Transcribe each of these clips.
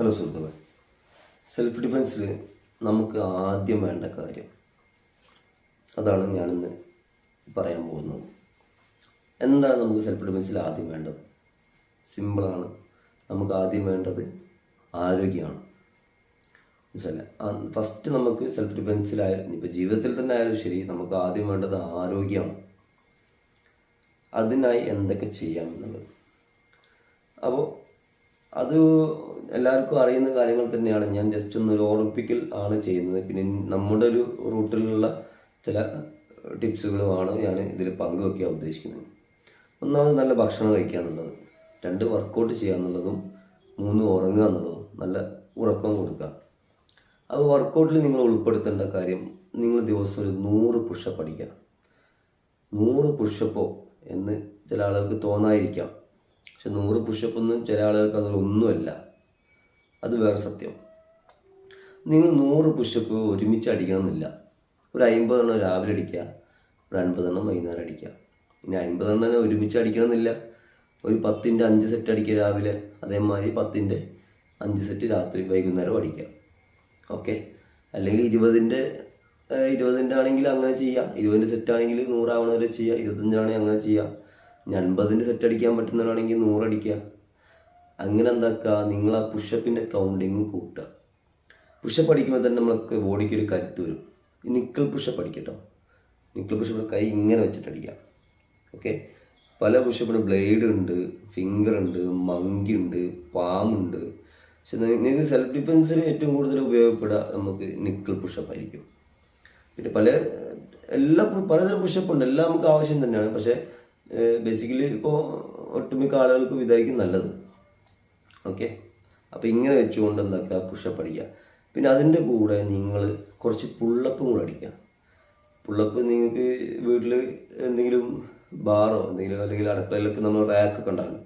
Hello സുഹൃത്തുക്കളെ. Self ഡിഫെൻസിൽ നമുക്ക് ആദ്യം വേണ്ട കാര്യം. അതാണ് ഞാനിന്ന് പറയാൻ പോകുന്നത്. എന്താണ് നമുക്ക് സെൽഫ് ഡിഫെൻസിൽ ആദ്യം വേണ്ടത്? സിമ്പിളാണ് നമുക്ക് ആദ്യം വേണ്ടത് ആരോഗ്യമാണ്. മനസ്സിലെ ഫസ്റ്റ് നമുക്ക് സെൽഫ് ഡിഫെൻസിലായാലും ഇപ്പോൾ ജീവിതത്തിൽ തന്നെ ആയാലും ശരി നമുക്ക് ആദ്യം വേണ്ടത് ആരോഗ്യമാണ്. അതിനായി എന്തൊക്കെ ചെയ്യാം എന്നുള്ളത്. അപ്പോൾ അത് എല്ലാവർക്കും അറിയുന്ന കാര്യങ്ങൾ തന്നെയാണ്. ഞാൻ ജസ്റ്റ് ഒന്ന് ഒരു ഓർമ്മിപ്പിക്കൽ ആണ് ചെയ്യുന്നത്. പിന്നെ നമ്മുടെ ഒരു റൂട്ടിലുള്ള ചില ടിപ്സുകളുമാണ് ഞാൻ ഇതിൽ പങ്കുവെക്കാൻ ഉദ്ദേശിക്കുന്നത്. ഒന്നാമത് നല്ല ഭക്ഷണം കഴിക്കുക എന്നുള്ളത്. രണ്ട് വർക്കൗട്ട് ചെയ്യുക എന്നുള്ളതും. മൂന്ന് ഉറങ്ങുക എന്നുള്ളതും. നല്ല ഉറക്കം കൊടുക്കുക. അപ്പോൾ വർക്കൗട്ടിൽ നിങ്ങൾ ഉൾപ്പെടുത്തേണ്ട കാര്യം നിങ്ങൾ ദിവസം ഒരു നൂറ് പുഷപ്പ് അടിക്കുക നൂറ് പുഷപ്പോ എന്ന് ചില ആളുകൾക്ക് തോന്നായിരിക്കാം പക്ഷെ നൂറ് പുഷപ്പ് ഒന്നും ചില ആളുകൾക്ക് അതൊന്നുമല്ല അത് വേറെ സത്യം. നിങ്ങൾ നൂറ് പുഷപ്പ് ഒരുമിച്ച് അടിക്കണമെന്നില്ല. ഒരു അമ്പതെണ്ണം രാവിലെ അടിക്കുക ഒരു അൻപതെണ്ണം വൈകുന്നേരം അടിക്കുക. ഇനി അൻപതെണ്ണം ഒരുമിച്ച് അടിക്കണമെന്നില്ല. ഒരു പത്തിന്റെ അഞ്ച് സെറ്റ് അടിക്കുക രാവിലെ അതേമാതിരി പത്തിന്റെ അഞ്ച് സെറ്റ് രാത്രി വൈകുന്നേരം അടിക്കുക. ഓക്കെ അല്ലെങ്കിൽ ഇരുപതിന്റെ ഇരുപതിന്റെ ആണെങ്കിൽ അങ്ങനെ ചെയ്യാം. ഇരുപതിന്റെ സെറ്റ് ആണെങ്കിൽ നൂറാവണ വരെ ചെയ്യാം. ഇരുപത്തഞ്ചാണെങ്കിൽ അങ്ങനെ ചെയ്യാം. ഇനി അൻപതിന്റെ സെറ്റ് അടിക്കാൻ പറ്റുന്നവരാണെങ്കിൽ നൂറടിക്കുക അങ്ങനെ എന്താക്കുക നിങ്ങൾ ആ പുഷപ്പിന്റെ കൗണ്ടിങ് കൂട്ടുക. പുഷപ്പ് അടിക്കുമ്പോൾ തന്നെ നമ്മൾക്ക് ബോഡിക്ക് ഒരു കരുത്ത് വരും. നിക്കൽ പുഷപ്പ് അടിക്കട്ടോ നിക്കൽ പുഷപ്പ് കൈ ഇങ്ങനെ വെച്ചിട്ട് അടിക്കാം ഓക്കെ പല പുഷപ്പിന് ബ്ലേഡ് ഉണ്ട് ഫിംഗർ ഉണ്ട് മങ്കി ഉണ്ട് പാമുണ്ട് പക്ഷെ നിങ്ങൾക്ക് സെൽഫ് ഡിഫെൻസിന് ഏറ്റവും കൂടുതൽ ഉപയോഗപ്പെടുക നമുക്ക് നിക്കൽ പുഷപ്പ് ആയിരിക്കും. പിന്നെ പല എല്ലാ പലതരം പുഷപ്പ് ഉണ്ട്. എല്ലാം നമുക്ക് ആവശ്യം തന്നെയാണ്. പക്ഷേ ബേസിക്കലി ഇപ്പോൾ ഒട്ടുമിക്ക ആളുകൾക്കും ഇതായിരിക്കും നല്ലത്. ഓക്കെ? അപ്പോൾ ഇങ്ങനെ വെച്ചുകൊണ്ട് എന്താക്കുക? പുഷപ്പ് അടിക്കുക. പിന്നെ അതിന്റെ കൂടെ നിങ്ങൾ കുറച്ച് പുള്ളപ്പും കൂടെ അടിക്കുക. പുള്ളപ്പ് നിങ്ങൾക്ക് വീട്ടിൽ എന്തെങ്കിലും ബാറോ എന്തെങ്കിലും അല്ലെങ്കിൽ അടുക്കളയിലൊക്കെ നമ്മൾ റാക്കൊക്കെ ഉണ്ടാകും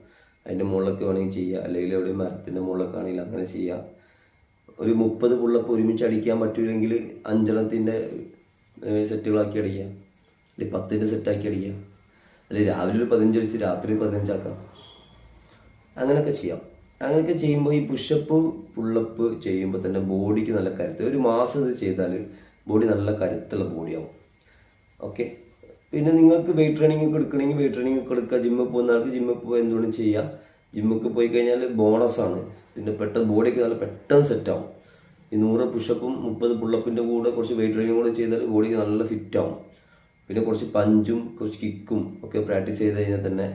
അതിന്റെ മുകളിലൊക്കെ വേണമെങ്കിൽ ചെയ്യുക. അല്ലെങ്കിൽ എവിടെ മരത്തിന്റെ മുകളിലൊക്കെ ആണെങ്കിൽ അങ്ങനെ ചെയ്യുക. ഒരു മുപ്പത് പുള്ളപ്പ് ഒരുമിച്ച് അടിക്കാൻ പറ്റൂലെങ്കിൽ അഞ്ചെണ്ണത്തിന്റെ സെറ്റുകളാക്കി അടിക്കുക. അല്ലെങ്കിൽ പത്തിന്റെ സെറ്റാക്കി അടിക്കുക. അല്ലെങ്കിൽ രാവിലെ ഒരു പതിനഞ്ച് അടിച്ച് രാത്രി പതിനഞ്ചാക്കാം അങ്ങനെയൊക്കെ ചെയ്യാം. അങ്ങനെയൊക്കെ ചെയ്യുമ്പോൾ ഈ പുഷപ്പ് പുള്ളപ്പ് ചെയ്യുമ്പോൾ തന്നെ ബോഡിക്ക് നല്ല കരുത്ത്. ഒരു മാസം ഇത് ചെയ്താൽ ബോഡി നല്ല കരുത്തുള്ള ബോഡിയാവും. ഓക്കെ പിന്നെ നിങ്ങൾക്ക് വെയിറ്റ് ട്രെയിനിങ് ഒക്കെ എടുക്കണമെങ്കിൽ വെയിറ്റ് ട്രെയിനിങ് ഒക്കെ എടുക്കുക. ജിമ്മിൽ പോകുന്ന ആൾക്ക് ജിമ്മിൽ പോയി എന്തുകൊണ്ടും ചെയ്യാം? ജിമ്മൊക്കെ പോയി കഴിഞ്ഞാൽ ബോണസാണ് പിന്നെ പെട്ടെന്ന് ബോഡിയൊക്കെ നല്ല പെട്ടെന്ന് സെറ്റാവും ഈ നൂറ് പുഷപ്പും മുപ്പത് പുള്ളപ്പിന്റെ കൂടെ കുറച്ച് വെയിറ്റ് ട്രെയിനിങ് കൂടെ ചെയ്താൽ ബോഡിക്ക് നല്ല ഫിറ്റാവും പിന്നെ കുറച്ച് പഞ്ചും കുറച്ച് കിക്കും ഒക്കെ പ്രാക്ടീസ് ചെയ്ത് കഴിഞ്ഞാൽ തന്നെ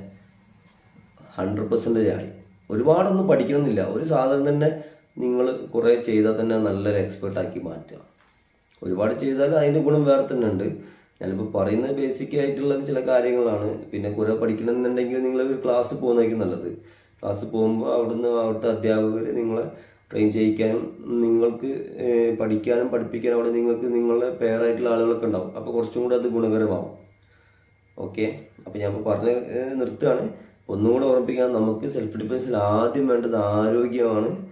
ഹൺഡ്രഡ് പെർസെന്റേജ് ആയി. ഒരുപാടൊന്നും പഠിക്കണമെന്നില്ല. ഒരു സാധനം തന്നെ നിങ്ങൾ കുറേ ചെയ്താൽ തന്നെ നല്ലൊരു എക്സ്പെർട്ട് ആക്കി മാറ്റുക ഒരുപാട് ചെയ്താൽ അതിന്റെ ഗുണം വേറെ തന്നെ ഉണ്ട്. ഞാനിപ്പോൾ പറയുന്നത് ബേസിക് ആയിട്ടുള്ള ചില കാര്യങ്ങളാണ്. പിന്നെ കുറെ പഠിക്കണമെന്നുണ്ടെങ്കിൽ നിങ്ങൾ ഒരു ക്ലാസ് പോകുന്നതായിരിക്കും നല്ലത്. ക്ലാസ് പോകുമ്പോൾ അവിടുന്ന് അവിടുത്തെ അധ്യാപകർ നിങ്ങളെ ട്രെയിൻ ചെയ്യിക്കാനും നിങ്ങൾക്ക് പഠിക്കാനും പഠിപ്പിക്കാനും അവിടെ നിങ്ങൾക്ക് നിങ്ങളുടെ പെയറായിട്ടുള്ള ആളുകളൊക്കെ ഉണ്ടാവും. അപ്പോൾ കുറച്ചും കൂടെ അത് ഗുണകരമാവും. ഓക്കെ അപ്പോൾ ഞാൻ ഇപ്പോൾ പറഞ്ഞ് നിർത്തുകയാണ്. ഒന്നും ഓർപ്പിക്കാൻ നമുക്ക് സെൽഫ് ഡിഫൻസിൽ ആദ്യം വേണ്ടത് ആരോഗ്യമാണ്.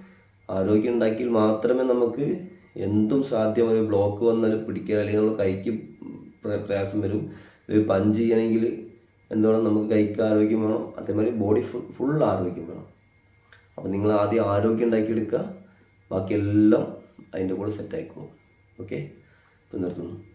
ആരോഗ്യം ഉണ്ടാക്കിയാൽ മാത്രമേ നമുക്ക് എന്തും സാധ്യമായ ബ്ലോക്ക് വന്നാലും പിടിക്കാൻ അല്ലെങ്കിൽ നമ്മൾ കൈക്ക് പ്രയാസം വരും. ഒരു പഞ്ച് ചെയ്യണമെങ്കിൽ എന്തുവേണം നമുക്ക് കൈക്ക് ആരോഗ്യം വേണം. അതേമാതിരി ബോഡി ഫുൾ ഫുൾ ആരോഗ്യം വേണം. അപ്പോൾ നിങ്ങൾ ആദ്യം ആരോഗ്യം ഉണ്ടാക്കിയെടുക്കുക. ബാക്കിയെല്ലാം അതിന്റെ കൂടെ സെറ്റ് ആയിക്കോളും. ഓക്കെ ഇപ്പം നിർത്തുന്നു.